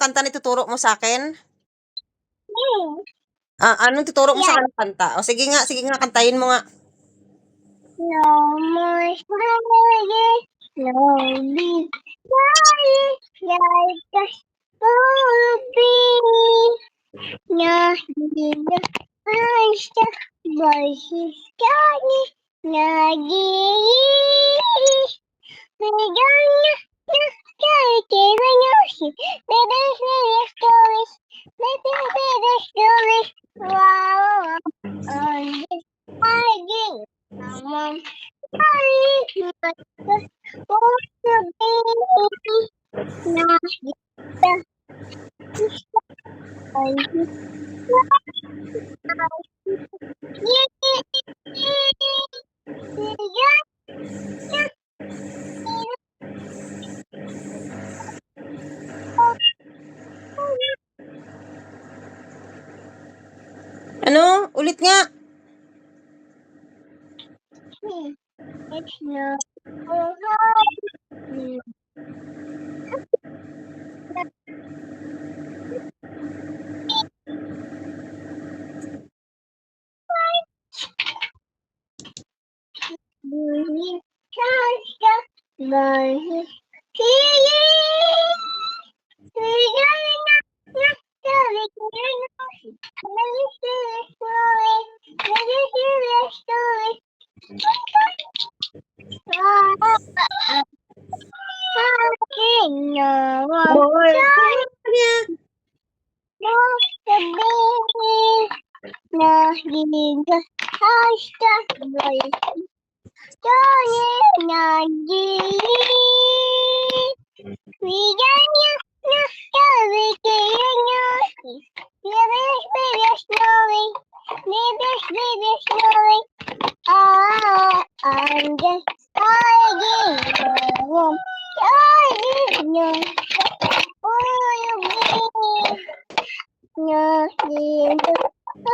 kanta na ituturo mo sa akin? Hmm. Ah, anong tuturo mo sa Yeah. akin kanta? O sige nga, sige nga, kantahin mo nga. No more smiling, lonely, darling, like a movie. Nagiging basta, boses kani, nagiging. Bigyan na, na, kahit kailan yung si, baby, baby, stories, baby, baby, stories, wow, on this hiding. Mom, I want to be not Ano? Ulit nga. It's not na hindi hasta boy. Dali na gilid. Bigyan niya na sabi kayo niya. Bibis, bibis, snowy. Bibis, bibis, snowy. Ah, I'm Asa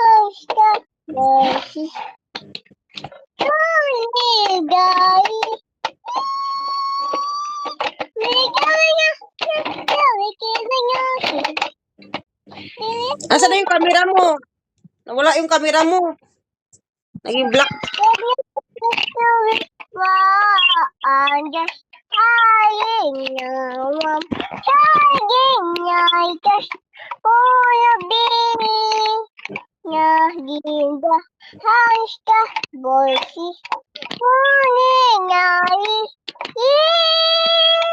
na yung kamera mo? Nawala yung kamera mo. Naging black. I'm trying, Gilda Tanışta Bolsi Bu ne yeah.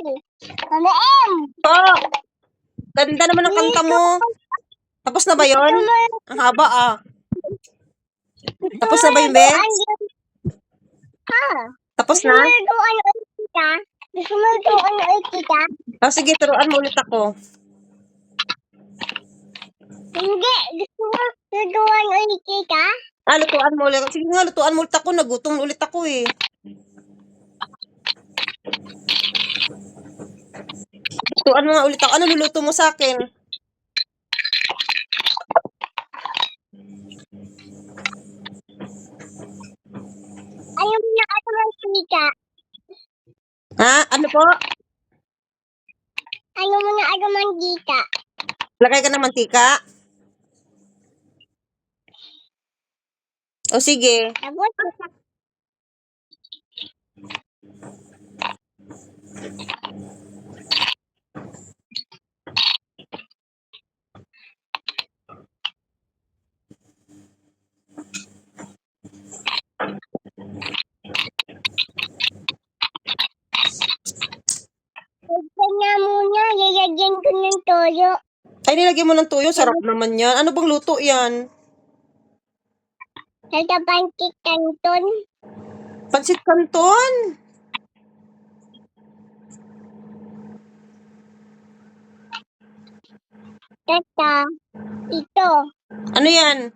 Nusi. Ano M? Oh! Ganda naman ang kanta mo. Tapos na ba yon? Ang haba ah. Tapos na ba yun, be? Ha? Tapos Gusto mo na? kung ano ulit kita? Gusto mo ulit kita? Oh, sige, turuan mo ulit ako. Hindi. Gusto mo ulit kita? Ah, lutuan mo ulit. Sige nga, lutuan mo ulit ako. Nagutom ulit ako eh. Lutuan mo nga ulit ako. Ano luluto mo sa akin? Ayaw na ako ng kita. Ha? Ano po? Ayaw mo na ako kita. Lagay ka ng mantika? O sige. Tapos, nilagyan ko ng toyo. Ay, nilagyan mo ng tuyo. Sarap naman yan. Ano bang luto yan? Sa pancit canton. Pansit Canton. Tata. Ito. Ano yan?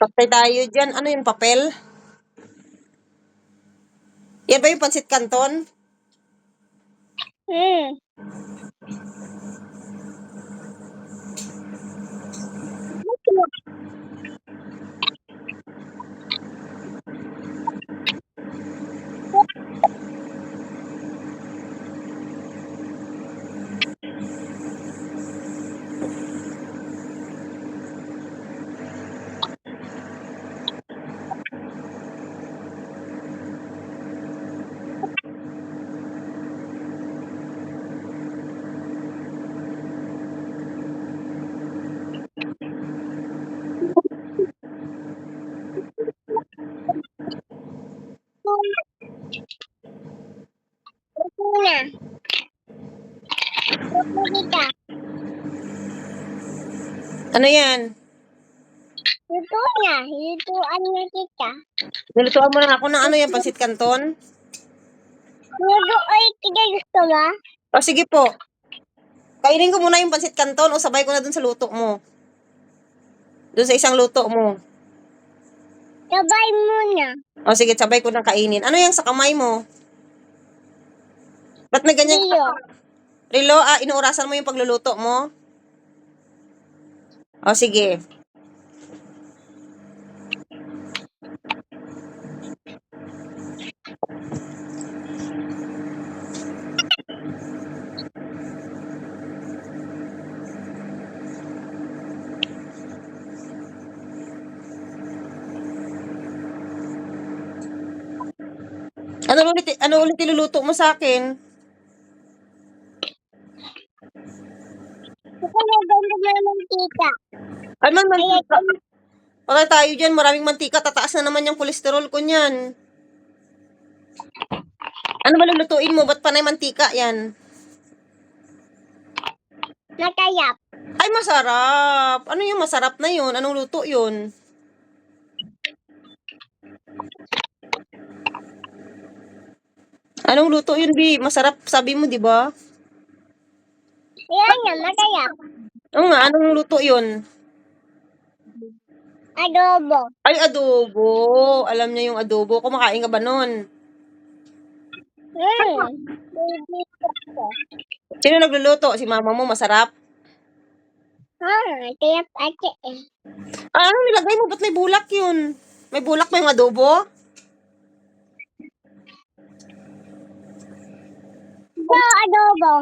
Patay tayo dyan. Ano yung papel? Yan ba yung pansit Canton? Hmm. Ito na. Ito kita. Ano yan? Ito na. Lutuan na kita. Nilutuan mo na ako ng ano yan, pansit Canton? Lutuan kita gusto mo? O sige po. Kainin ko muna yung pansit Canton o sabay ko na dun sa luto mo. Dun sa isang luto mo. Sabay muna. O sige, sabay ko na kainin. Ano yung sa kamay mo? Ba't may ganyan? Iyo. Rilo, ah, inuurasan mo yung pagluluto mo? O sige. Ano ulit, ano ulit iluluto mo sa akin? Ito na ganda naman tita. Ay, man, mantika. Patay tayo dyan, maraming mantika, tataas na naman yung kolesterol ko niyan. Ano ba lulutuin mo? Ba't panay mantika yan? matayap. Ay, masarap. Ano yung masarap na yun? Anong luto yun? Anong luto yun, Bi? Masarap, sabi mo, di ba? Yan na, matayap. Oo nga, anong luto yun? Adobo. Ay, adobo. Alam niya yung adobo. Kumakain ka ba nun? Baby ko. Sino nagluluto? Si mama mo, masarap? Ah, tayap ate eh. Ah, ano nilagay mo? Ba't may bulak yun? May bulak ba yung adobo? Ito, adobo.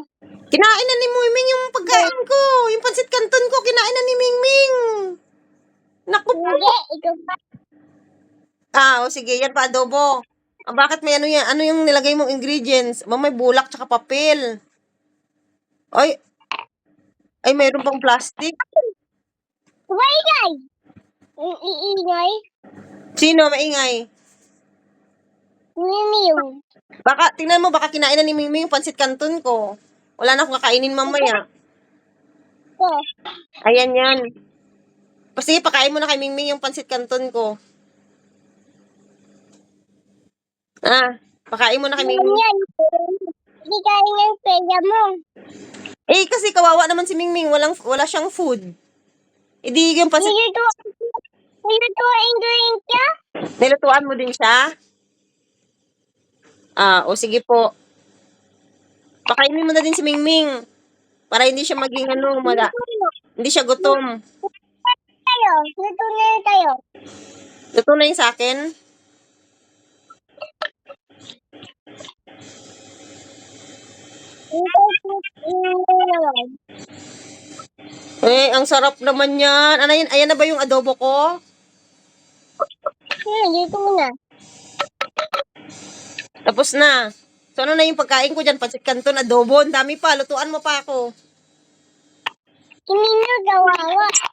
Kinain na ni Miming yung pagkain ko. Yung pansit canton ko, kinain na ni Mingming. Naku po. Pa. Ah, o sige, yan pa adobo. Ah, bakit may ano yan? Ano yung nilagay mong ingredients? Ma, may bulak tsaka papel. Ay, ay, mayroon pang plastic. Maingay. Ang iingay. Sino maingay? Mimiw. Baka, tingnan mo, baka kinain na ni Mingming yung pansit canton ko. Wala na akong kakainin mamaya. Ito. Ayan yan. O, Sige, pakain mo na kay Mingming yung pansit canton ko. Ah, pakain mo na kay Mingming. yan. Hindi kaya ng pera mo. Eh, kasi kawawa naman si Mingming. Walang, wala siyang food. Hindi yung pansit. Niluto. Nilutuin ko rin siya. Nilutuan mo din siya? Ah, o sige po. Pakainin mo na din si Mingming. Para hindi siya maging ano, mala. Hindi siya gutom. Tayo. Luto na tayo. Luto na yung sa akin. Eh, ang sarap naman yan. Ano yun? Ayan na ba yung adobo ko? Hmm, dito na. Tapos na. So, ano na yung pagkain ko dyan? Pansit canton, adobo. Ang dami pa. Lutuan mo pa ako. Hindi na gawawa.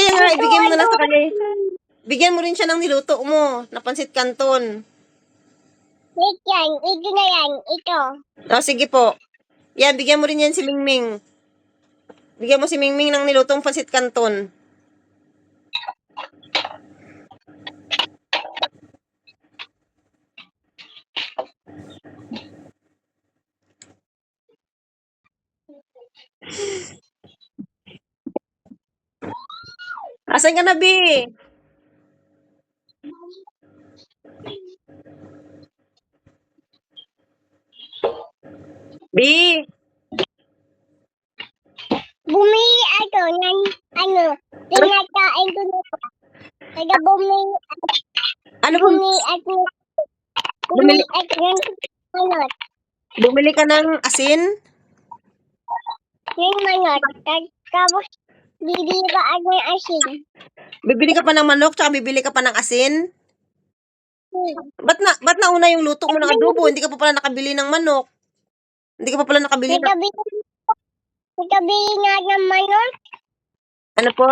Kaya nga, ibigay mo na sa kanya. Bigyan mo rin siya ng niluto mo, na pansit canton. Wait yan. Ito na yan. Ito. O, sige po. Yan, bigyan mo rin yan si Mingming. Bigyan mo si Mingming ng nilutong pansit canton. Asan ka na, Bi? Bi! Bumili ako ng ano. Pinakain ko na. Kaya bumili Ano po? Bumili ako. Bumili ako ng manot. Bumili ka ng asin? Ng manot. Tag- Tapos, bibili ka ako ng asin. Bibili ka pa ng manok, tsaka bibili ka pa ng asin? Hmm. Ba't na, ba't nauna yung luto mo ng adobo? Hindi ka pa pala nakabili ng manok. Hindi ka pa pala nakabili ng... Nagkabili, nagkabili nga ng manot. Ano po?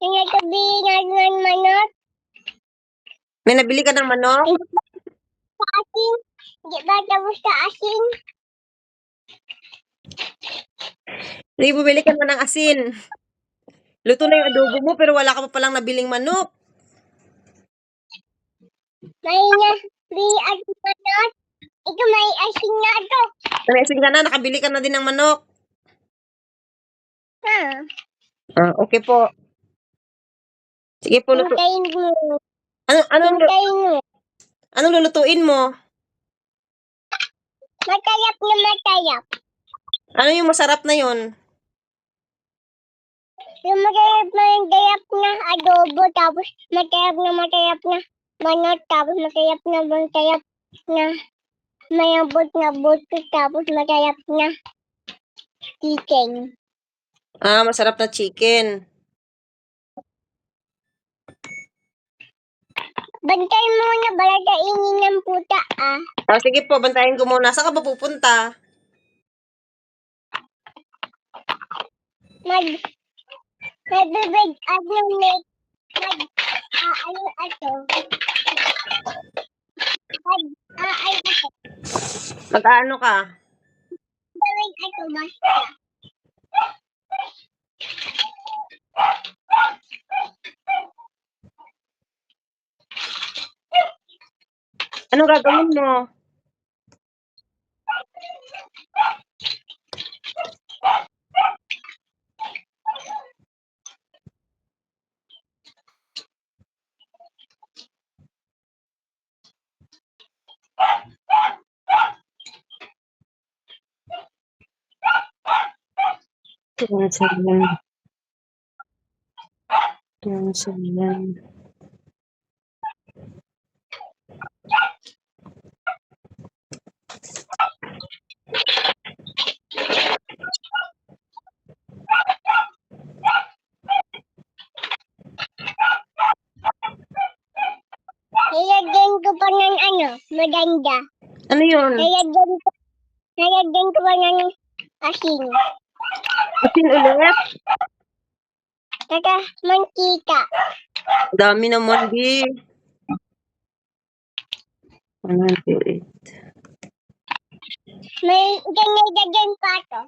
Nagkabili nga ng manot. May nabili ka ng manok? Sa asin. Hindi ba tapos sa asin? Hindi, bumili ka na ng asin. Luto na yung adobo mo, pero wala ka pa palang nabiling manok. May na, bili ako manot. Ito may asin na ito. May asin ka na, nakabili ka na din ng manok. Ha? Ah, okay po. Sige po, luto. Hintayin mo. Ano, anong, Hintayin mo. anong lulutuin mo? Matayap na matayap. Ano yung masarap na yon? Yung matayap na yung dayap na adobo. Tapos matayap na matayap na manot. Tapos matayap na matayap na mayabot na buto. Tapos matayap na chicken. Ah, masarap na chicken. Bantayin mo na baladainin ng puta ah. Ah, sige po, bantayan ko muna. Saan ka ba pupunta? Mag Nagbibig ano make mag ah, ano ato. Mag ah, ano ato. Mag-ano ka? Gawin ato basta. Anong gagawin mo? Tunsalan. Tunsalan. Nilagyan ko pa ng ano, maganda. Ano yun? Nilagyan ko, nilagyan ko pa ng asin. Asin ulit? Saka mantika. Dami naman, di. 108. May ganyan pa to.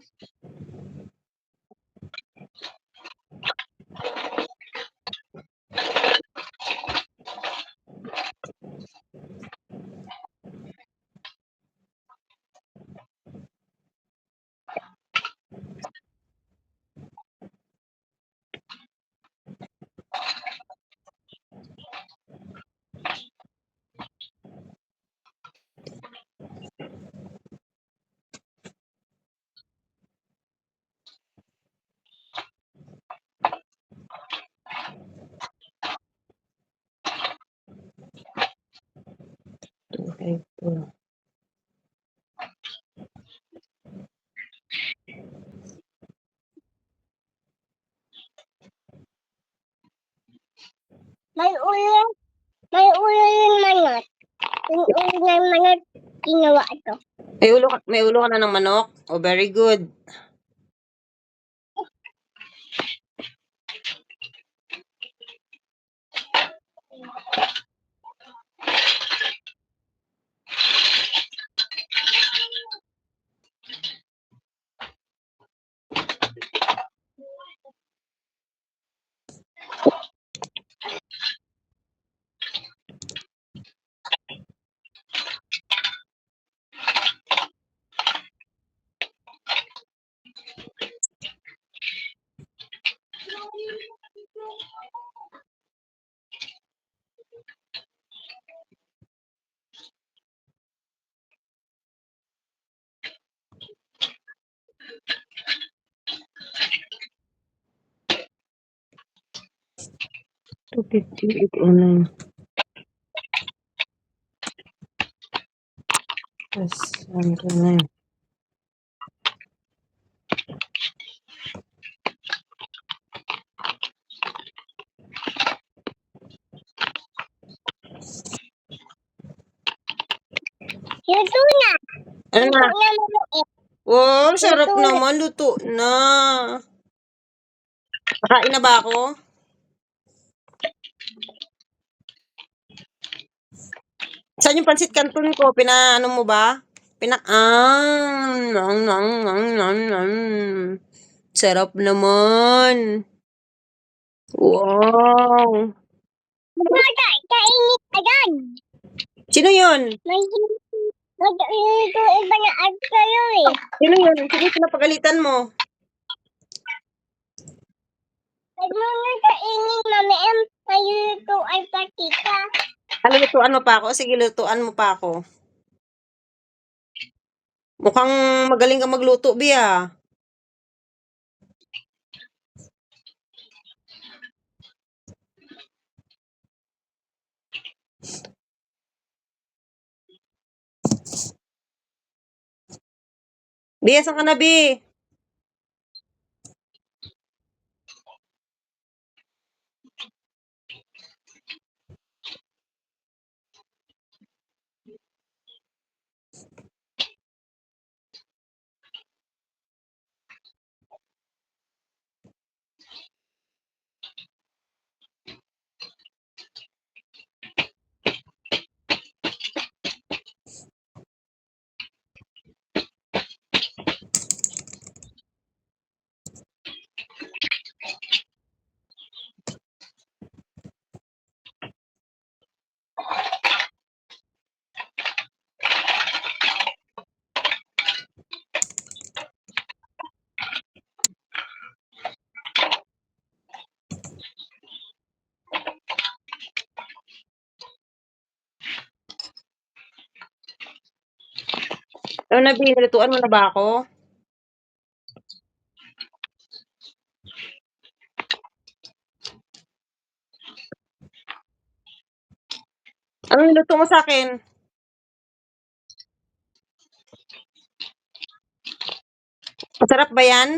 Okay po. May ulo, may ulo yung manot. Yung ulo ng manot, ginawa ito. May ulo, ka, may ulo ka na ng manok? Oh, very good. 258 online. Yes, 129. Luto na. Ano. Wow, sarap naman. Luto na. Nakain na ba ako? Saan yung pansit canton ko? Pinaano mo ba? Pina... Ah, nang, nang, nang, nang, nang. Sarap naman. Wow. Bata, kainit agad. Sino yun? May Mag-ito iba na ad kayo eh. Sino yun? Sino pinapagalitan mo? Pag mga kainin, mami, em, mayuto ay patika. Ano, lutuan mo pa ako? Sige, lutuan mo pa ako. Mukhang magaling ka magluto, Bia. Bia, saan ka na, Bi? Ano na, Bi? Nalutuan mo na ba ako? Anong niluto mo sa akin? Masarap ba yan?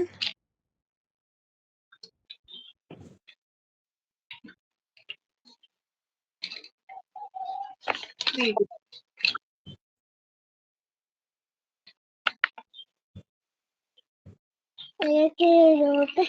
Ay, kiluto.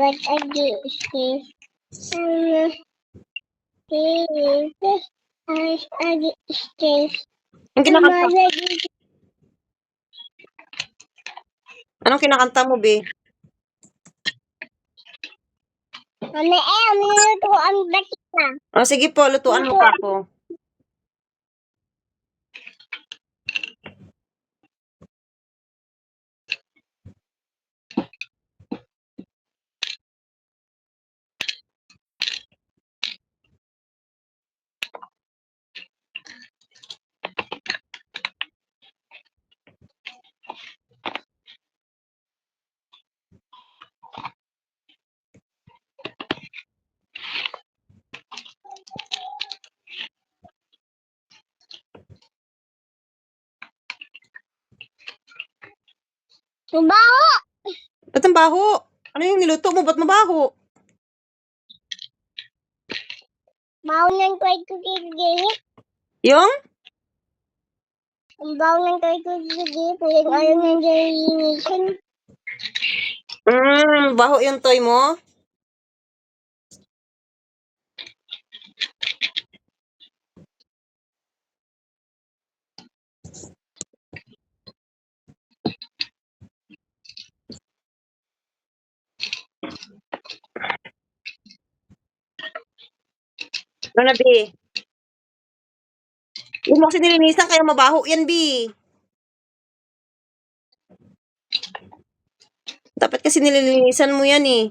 But I do see. Um, I I stay. Anong kinakanta? Anong kinakanta mo, Bi? Mami, eh, minuto ang batik na. Oh, sige po, lutuan mo pa ako. Mabaho! Ba't ang baho? Ano yung niluto mo? Ba't mabaho? Baho ng toy ko kikigit. Yung? Ang baho ng toy ko kikigit. Yung ayaw ng generation. Mm, baho yung toy mo? Ano na, Bi? Yun mo kasi nilinisan, kaya mabaho yan, Bi. Dapat kasi nililinisan mo yan, eh.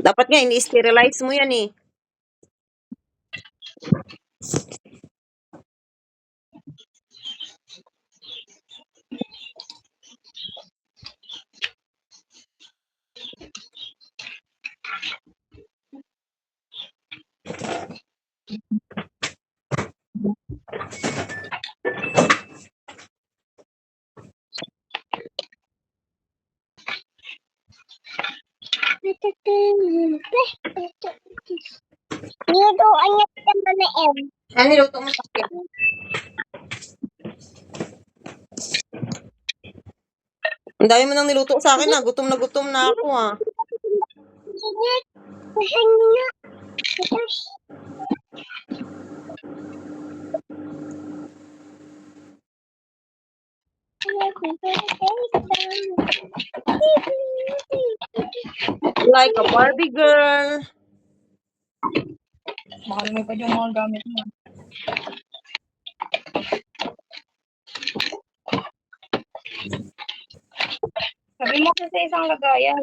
Dapat nga, ini-sterilize mo yan, eh. Nilutuan niya sa Mama M. Ano niluto mo sa akin? Ang dami mo nang niluto sa akin, ah. Gutom na gutom na ako, ah. Like a Barbie girl. Baka lumipad yung mga gamit mo. Sabi mo kasi sa isang lagayan.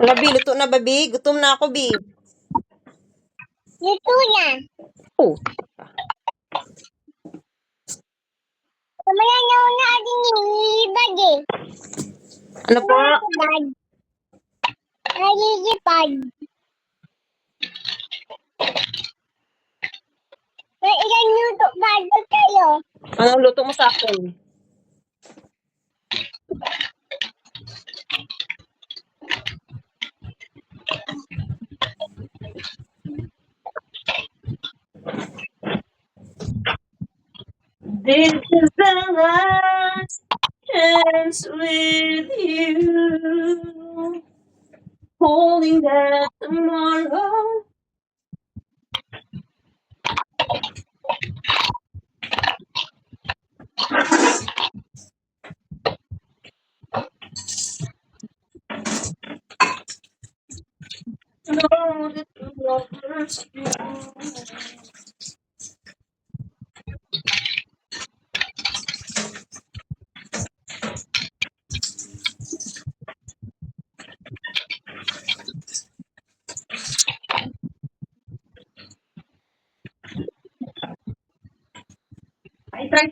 Wala, Bi. Luto na ba, Bi? Gutom na ako, Bi. Luto na. Oh. Mamaya na ako natin nilibag eh. Ano po? Bag. Nalilipad. May ilan luto bago kayo. Anong luto mo sa akin? This is the last chance with you. Holding that tomorrow.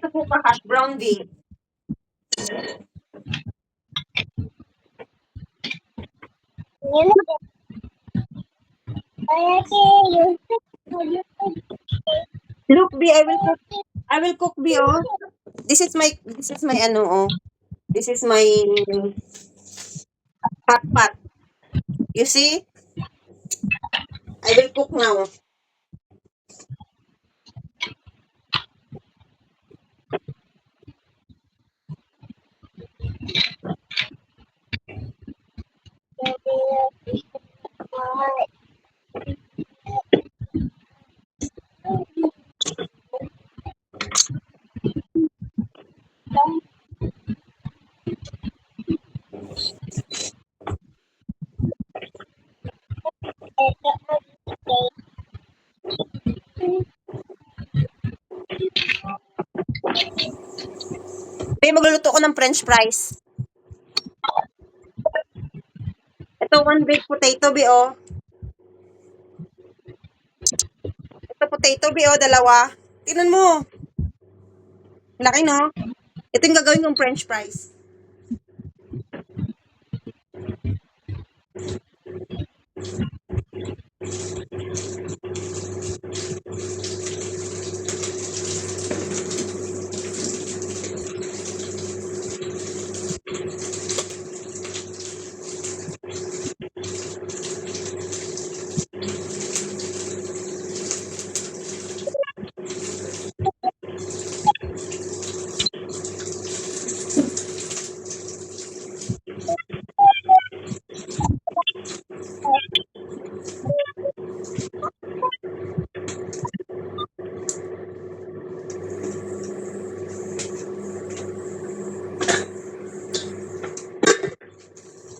I try to cook a hash brown bean. Yun. Look, B, I will cook. I will cook, B, oh. This is my, this is my, ano, oh. This is my hot pot. You see? I will cook now. B, magluluto ko ng french fries. Ito, one baked potato, bi, oh. Ito, potato, bi, oh, dalawa. Tingnan mo. Laki, no? Ito yung gagawin kong french fries.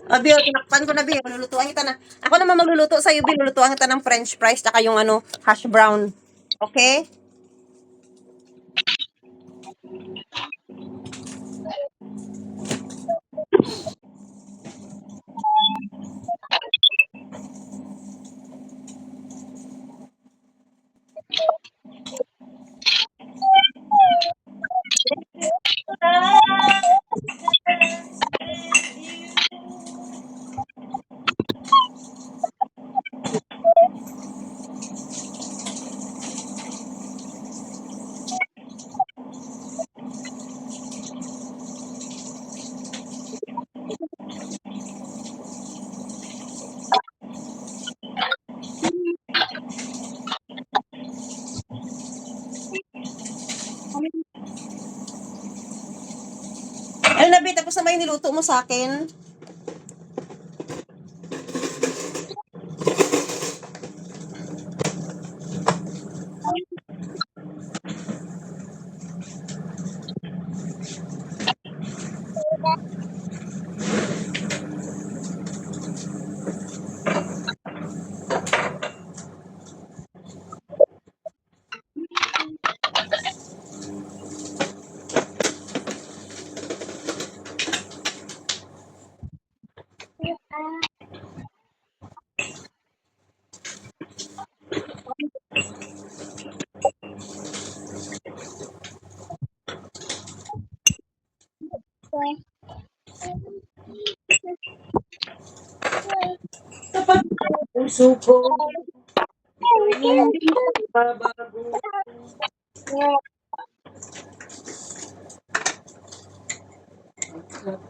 Abi, oh, tinakpan ko na, Bi. Lulutuan kita na. Ako naman magluluto sa'yo, Bi. Lulutuan kita ng french fries tsaka yung ano, hash brown. Okay? Ba yung niluto mo sa akin? Kapag puso ko, hindi babago.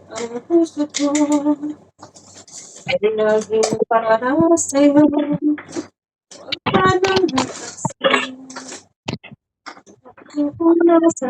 Ang puso ko, ay laging para sa'yo. Huwag ka nang magtaksin. Ako na sa